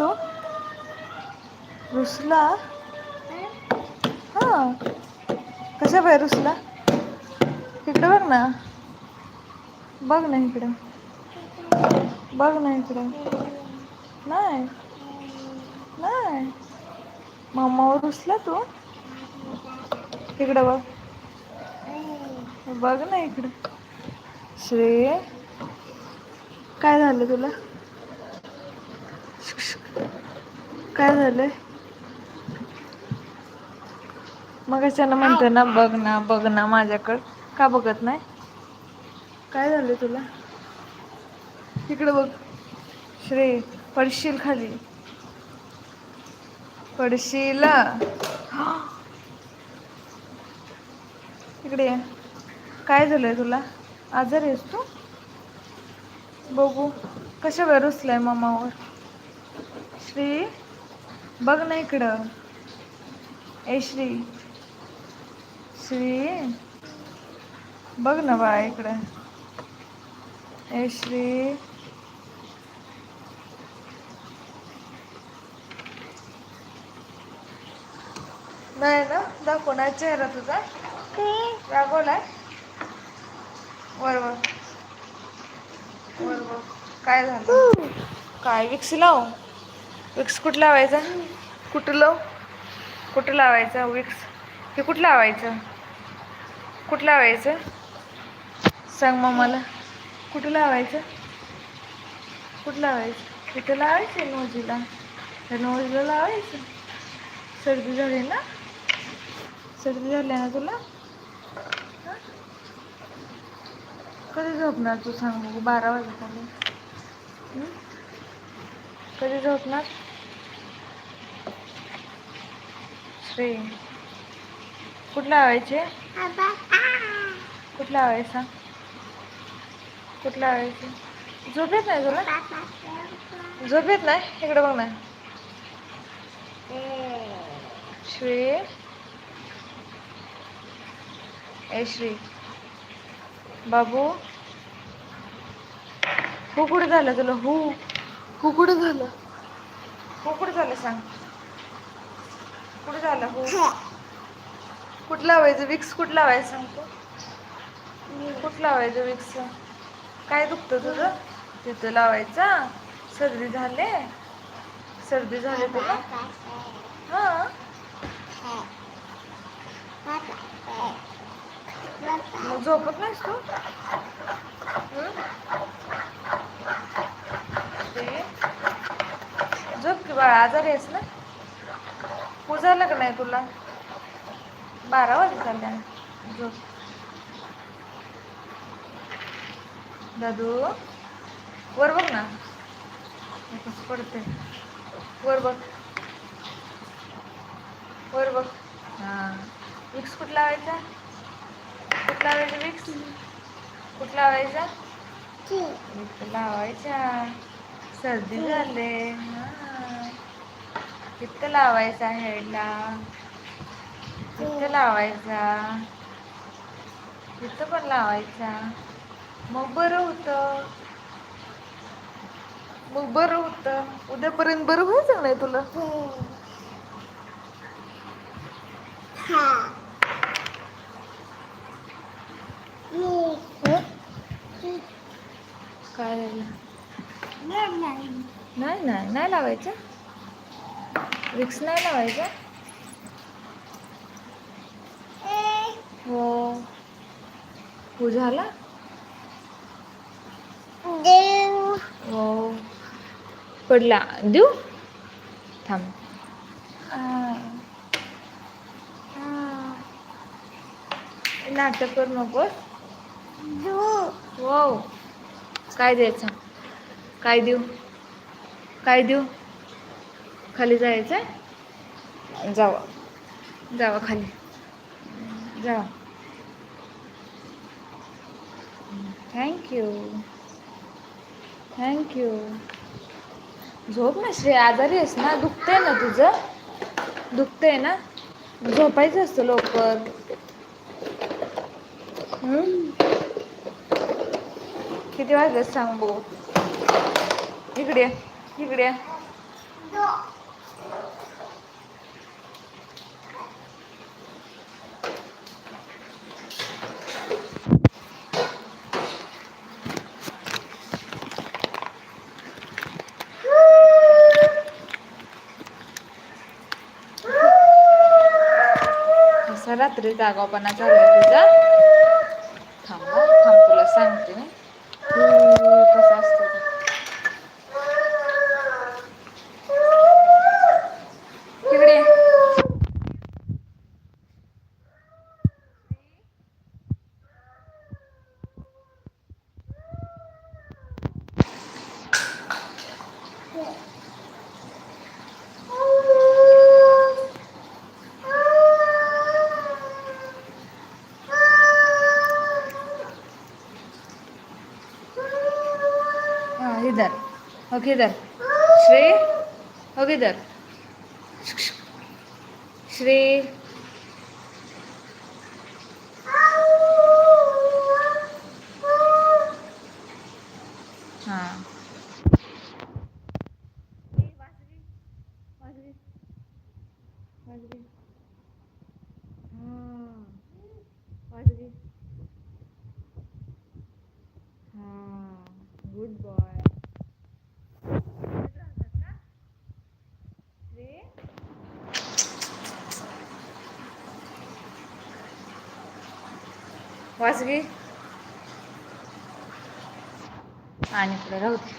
तू. रुसला? हा. कशा बाहेर रुसला? इकडं बघ ना. बघ ना इकडं. बघ ना इकडं. नाही. नाही. मम्मावर रुसला तू? इकडं बघ. बघ ना इकडं. श्रेय काय झालं तुला? काय झालंय? मग अचानक म्हणते ना बघ ना बघ ना माझ्याकडं. का बघत नाही? काय झालं तुला? इकडे बघ. श्री पडशील खाली. पडशील. इकडे ये. काय झालंय तुला? आजार आहेस तू? बघू. कशा वेळ रुसलाय मामावर? श्री? बघ ना इकडं. ए श्री. श्री. बघ ना बा इकडं. ए श्री. नाही ना दाखव ना चेहरा तुझा. रागवलाय वर वर. वर वर. काय झालं? काय विक्स लाव विक्स कुठं लावायचा? कुठं लाव? कुठं लावायचा विक्स? हे कुठं लावायचं? कुठं लावायचं? सांग मग मला. कुठं लावायचं? कुठं लावायचं? इथं लावायचं नोजीला. नोजीला लावायचं. सर्दी झाली ना? सर्दी झाली ना तुला? कधी झोपणार तू सांग बघू बारा हं? कधी झोपणार? श्री. कुठं लावायचे कुठं लावायचा कुठं लावायचे झोप येत नाही तुला? झोप येत नाही? इकडे बघ ना. श्री. ए श्री. बाबू. हो कुठं झालं तुला? हो. हो कुठं झालं. हो कुठं झालं सांग. कुठं झालं हो. कुठं लावायचं? विक्स कुठं लावायचं सांगतो कुठं लावायचं विक्स काय दुखतं तुझं? तिथं लावायचा. सर्दी झाले. सर्दी झाली तुला? हां. मग झोपत नाहीस तू हं? ते झोप की बाळा आजारी आहेस ना? पुजायला का नाही तुला. बारा वाजत आल्या झोप. दादू वर बघ ना. पडते. वर बघ. वर बघ. हां. विक्स कुठं लावायचा? कुठं लावायचा विक्स कुठं लावायचा? इथं लावायच्या सर्दी झाले. तिथं लावायचा हेडला? तिथं लावायचा? तिथं पण लावायचा. मग बरं होतं. मग बरं होतं. उद्यापर्यंत बरं व्हायचं नाही तुला? हं? काय नाही. नाही लावायचं? विक्स नाही लावायचा? हो. हो हो. पडला. देऊ? थांब. नाटक करू नको. हो. काय द्यायचं? काय देऊ? काय देऊ? खाली जायचं जावा. जावा खाली. जावा. थँक्यू थँक्यू झोप ना श्री आजारी आहेस ना? दुखतंय ना तुझं? दुखतंय ना? झोपायचं असतं लवकर? किती वाजले सांग? बघू इकडे ये, इकडे ये. असा रात्री जागावपणा झाला तुझा थांब हा, थांब तुला सांगते मी हम्म, कसं असतं ते. इकडे ये. हाँ इधर ओके इधर. श्री ओके इधर. श्री. हाँ. गुड वासगी आणि पुढे राहू दे.